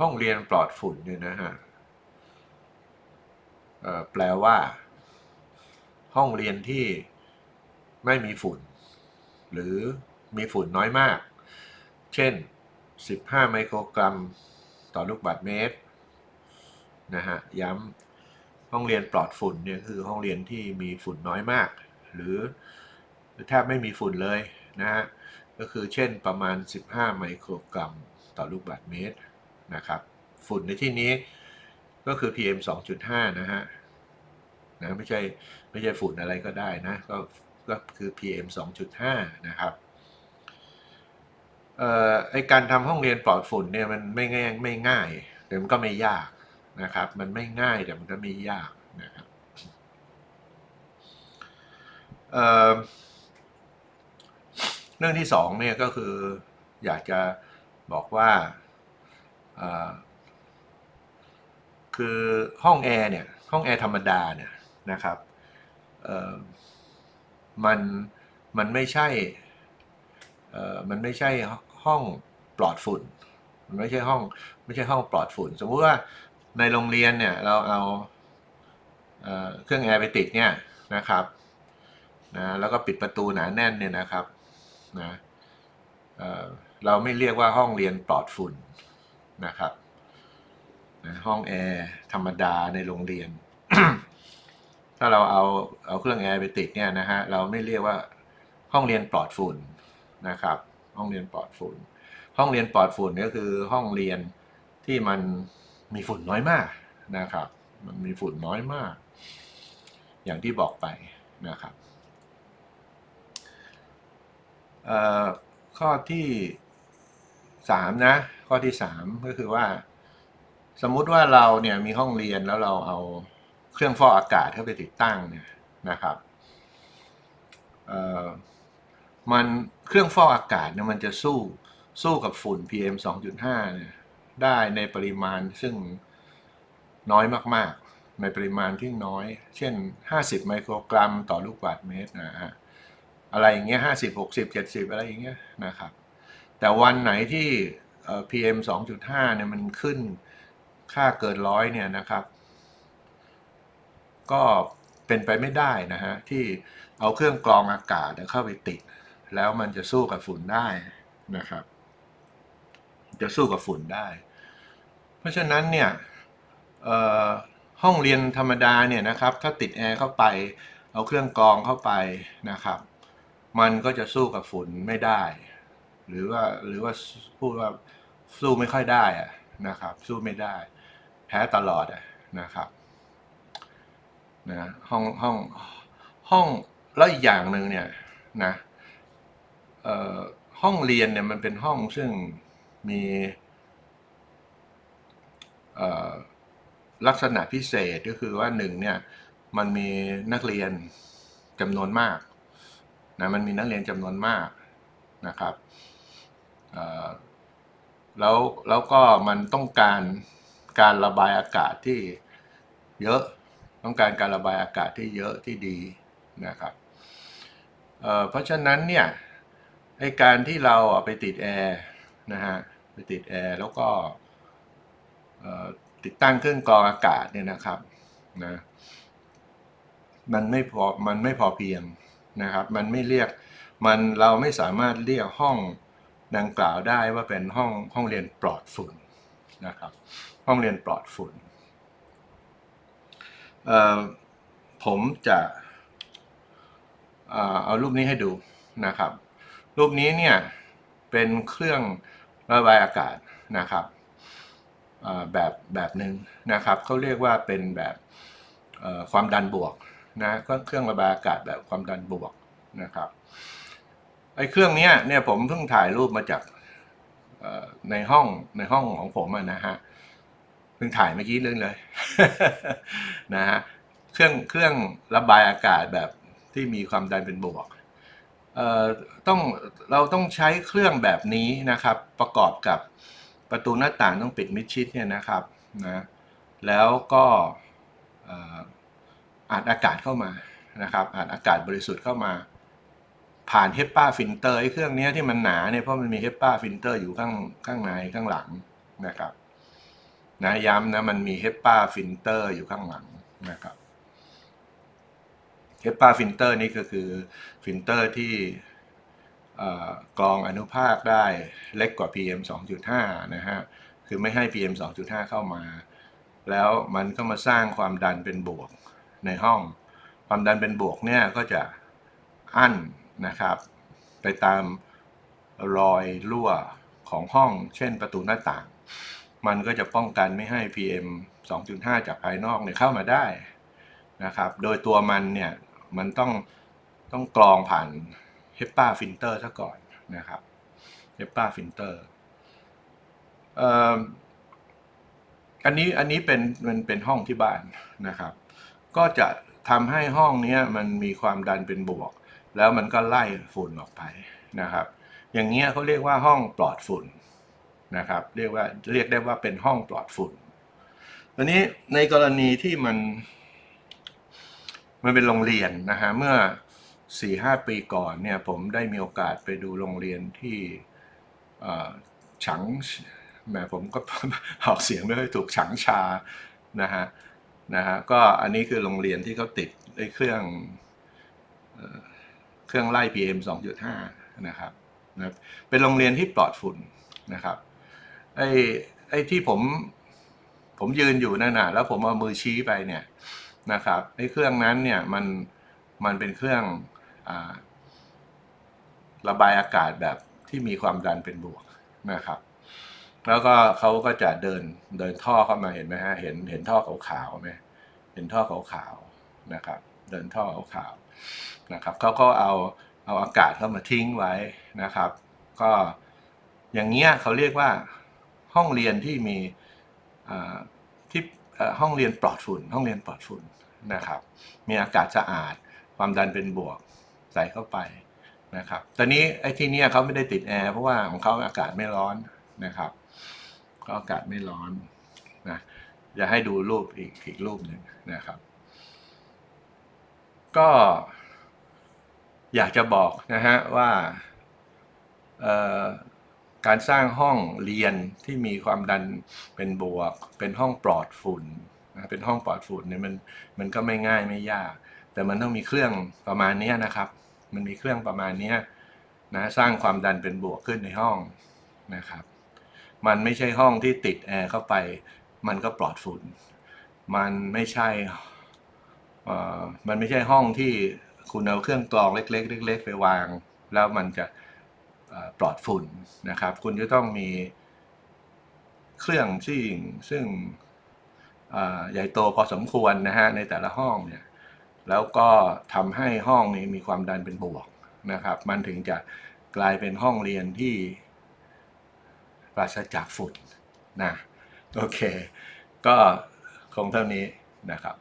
ห้องเรียนปลอดฝุ่นเนี่ยนะฮะแปลว่า ห้องเรียนที่ไม่มีฝุ่น หรือมีฝุ่นน้อยมาก เช่น 15 ไมโครกรัมต่อลูกบาศก์เมตรนะฮะย้ำห้องเรียนปลอดฝุ่นเนี่ยคือห้องเรียนที่มีฝุ่นน้อยมาก หรือหรือแทบไม่มีฝุ่นเลยนะฮะก็คือเช่นประมาณ 15 ไมโครกรัมต่อลูกบาศก์เมตร นะครับ ฝุ่นในที่นี้ก็คือ PM 2.5 นะฮะนะไม่ใช่ไม่ใช่ฝุ่นอะไรก็ได้นะ ก็ก็คือ PM 2.5 นะครับเอ่อไอการทำห้องเรียนปลอดฝุ่นเนี่ยมันไม่ง่ายไม่ง่ายแต่มันก็ไม่ยากนะครับ มันไม่ง่ายแต่มันก็ไม่ยากนะครับเอ่อเรื่องที่สองเนี่ยก็คืออยากจะบอกว่า คือห้องแอร์เนี่ย ห้องแอร์ธรรมดาเนี่ยนะครับมันมันไม่ใช่มันไม่ใช่ห้องปลอดฝุ่น มันไม่ใช่ห้องไม่ใช่ห้องปลอดฝุ่น สมมุติว่าในโรงเรียนเนี่ยเราเอาเอเครื่องแอร์ไปติดเนี่ยนะครับนะแล้วก็ปิดประตูหนาแน่นเนี่ยนะครับนะเเราไม่เรียกว่าห้องเรียนปลอดฝุ่น นะครับนะห้องแอร์ธรรมดาในโรงเรียน ถ้าเราเอาเอาเครื่องแอร์ไปติดเนี่ยนะฮะเราไม่เรียกว่าห้องเรียนปลอดฝุ่นนะครับ ห้องเรียนปลอดฝุ่น ห้องเรียนปลอดฝุ่นก็คือห้องเรียนที่มันมีฝุ่นน้อยมากนะครับ มันมีฝุ่นน้อยมาก อย่างที่บอกไปนะครับข้อที่สามนะ ข้อที่สามก็คือว่า สมมุติว่าเราเนี่ยมีห้องเรียนแล้วเราเอาเครื่องฟอกอากาศเข้าไปติดตั้งเนี่ยนะครับเอ่อมันเครื่องฟอกอากาศเนี่ยมันจะสู้สู้กับฝุ่น PM 2.5เนี่ยได้ในปริมาณซึ่งน้อยมากๆ ในปริมาณที่น้อย เช่น 50 ไมโครกรัมต่อลูกบาศก์เมตรนะฮะอะไรอย่างเงี้ย50 60 70อะไรอย่างเงี้ยนะครับ แต่วันไหนที่ PM 2.5เนี่ยมันขึ้นค่าเกินร้อยเนี่ยนะครับ ก็เป็นไปไม่ได้นะฮะ ที่เอาเครื่องกรองอากาศเนี่ยเข้าไปติด แล้วมันจะสู้กับฝุ่นได้นะครับ จะสู้กับฝุ่นได้ เพราะฉะนั้นเนี่ยห้องเรียนธรรมดาเนี่ยนะครับ ถ้าติดแอร์เข้าไป เอาเครื่องกรองเข้าไปนะครับ มันก็จะสู้กับฝุ่นไม่ได้ หรือว่าหรือว่าพูดว่าสู้ไม่ค่อยได้อะนะครับ สู้ไม่ได้ แพ้ตลอดอะนะครับนะห้องห้องห้องแล้วอีกอย่างหนึ่งเนี่ยนะห้องเรียนเนี่ยมันเป็นห้องซึ่งมีลักษณะพิเศษก็คือว่าหนึ่งเนี่ยมันมีนักเรียนจำนวนมากนะมันมีนักเรียนจำนวนมากนะครับ แล้วแล้วก็มันต้องการการระบายอากาศที่เยอะต้องการการระบายอากาศที่เยอะที่ดีนะครับเเพราะฉะนั้นเนี่ยไอการที่เราไปติดแอร์นะฮะไปติดแอร์แล้วก็ติดตั้งเครื่องกรองอากาศเนี่ยนะครับนะมันไม่พอมันไม่พอเพียงนะครับ มันไม่เรียกมันเราไม่สามารถเรียกห้อง ดังกล่าวได้ว่าเป็นห้องห้องเรียนปลอดฝุ่นนะครับ ห้องเรียนปลอดฝุ่นผมจะเอารูปนี้ให้ดูนะครับ รูปนี้เนี่ยเป็นเครื่องระบายอากาศนะครับแบบแบบหนึ่งนะครับเขาเรียกว่าเป็นแบบความดันบวกนะก็เครื่องระบายอากาศแบบความดันบวกนะครับ ไอ้เครื่องเนี้ยเนี่ยผมเพิ่งถ่ายรูปมาจากในห้องในห้องของผมะนะฮะเพิ่งถ่ายเมื่อกี้เรื่องเลยนะฮะเครื่องเครื่องระบายอากาศแบบที่มีความดันเป็นบวกเอ่อต้องเราต้องใช้เครื่องแบบนี้นะครับ ประกอบกับประตูหน้าต่างต้องปิดมิดชิดเนี่ยนะครับนะแล้วก็อัดอากาศเข้ามานะครับอัดอากาศบริสุทธิ์เข้ามา ผ่านเฮปปาฟิลเตอร์ไอ้เครื่องนี้ที่มันหนาเนี่ยเพราะมันมีเฮปปาฟิลเตอร์อยู่ข้างข้างในข้างหลังนะครับนะย้ำนะมันมี HEPA ฟิลเตอร์อยู่ข้างหลังนะครับ HEPA ฟิลเตอร์นี่ก็คือฟิลเตอร์ที่กรองอนุภาคได้เล็กกว่า PM 2.5 นะฮะ คือไม่ให้ PM 2.5 เข้ามา แล้วมันก็มาสร้างความดันเป็นบวกในห้อง ความดันเป็นบวกเนี่ยก็จะอั้น นะครับ ไปตามรอยรั่วของห้อง เช่นประตูหน้าต่าง มันก็จะป้องกันไม่ให้ PM 2.5 จากภายนอกเนี่ยเข้ามาได้นะครับ โดยตัวมันเนี่ย มันต้องต้องกรองผ่าน HEPA filter ซะก่อนนะครับ HEPA filter เอ่ออันนี้อันนี้เป็นมันเป็นห้องที่บ้านนะครับ ก็จะทำให้ห้องนี้มันมีความดันเป็นบวก แล้วมันก็ไล่ฝุ่นออกไปนะครับ อย่างเงี้ยเขาเรียกว่าห้องปลอดฝุ่นนะครับเรียกว่าเรียกได้ว่าเป็นห้องปลอดฝุ่นตอนนี้ในกรณีที่มัน มันเป็นโรงเรียนนะฮะเมื่อสี่ห้าปีก่อนเนี่ยผมได้มีโอกาสไปดูโรงเรียนที่ฉังแหมผมก็ออกเสียงไม่ค่อยถูกฉังชานะฮะนะฮะก็อันนี้คือโรงเรียนที่เขาติดไอ้เครื่อง เครื่องไล่ PM 2.5 นะครับนะเป็นโรงเรียนที่ปลอดฝุ่นนะครับไอ้ไอ้ที่ผมผมยืนอยู่นั่นน่ะแล้วผมเอามือชี้ไปเนี่ยนะครับไอ้เครื่องนั้นเนี่ยมันมันเป็นเครื่องอระบายอากาศแบบที่มีความดันเป็นบวกนะครับ แล้วก็เขาก็จะเดินเดินท่อเข้ามาเห็นไหมฮะเห็นเห็นท่อขาวๆไหมเห็นท่อขาวๆนะครับ เดินท่อขาวๆ นะครับเขาก็เอาเอาอากาศเข้ามาทิ้งไว้นะครับ ก็อย่างเงี้ยเขาเรียกว่าห้องเรียนที่มีที่ห้องเรียนปลอดฝุ่น ห้องเรียนปลอดฝุ่นนะครับ มีอากาศสะอาด ความดันเป็นบวกใส่เข้าไปนะครับ ตอนนี้ไอ้ที่เนี่ยเขาไม่ได้ติดแอร์เพราะว่าของเขาอากาศไม่ร้อนนะครับ ก็อากาศไม่ร้อนนะจะให้ดูรูปอีกอีกรูปหนึ่งนะครับ ก็อยากจะบอกนะฮะว่าการสร้างห้องเรียนที่มีความดันเป็นบวก เป็นห้องปลอดฝุ่นนะเป็นห้องปลอดฝุ่นเนี่ยมันมันก็ไม่ง่ายไม่ยาก แต่มันต้องมีเครื่องประมาณนี้นะครับ มันมีเครื่องประมาณนี้นะสร้างความดันเป็นบวกขึ้นในห้องนะครับ มันไม่ใช่ห้องที่ติดแอร์เข้าไป มันก็ปลอดฝุ่น มันไม่ใช่ มันไม่ใช่ห้องที่คุณเอาเครื่องกรองเล็ก ๆ เล็ก ๆ ไปวาง แล้วมันจะปลอดฝุ่นนะครับ คุณจะต้องมีเครื่องที่ซึ่งใหญ่โตพอสมควรนะฮะในแต่ละห้องเนี่ยแล้วก็ทำให้ห้องนี้มีความดันเป็นบวกนะครับ มันถึงจะกลายเป็นห้องเรียนที่ปราศจากฝุ่นนะโอเค ก็คงเท่านี้นะครับ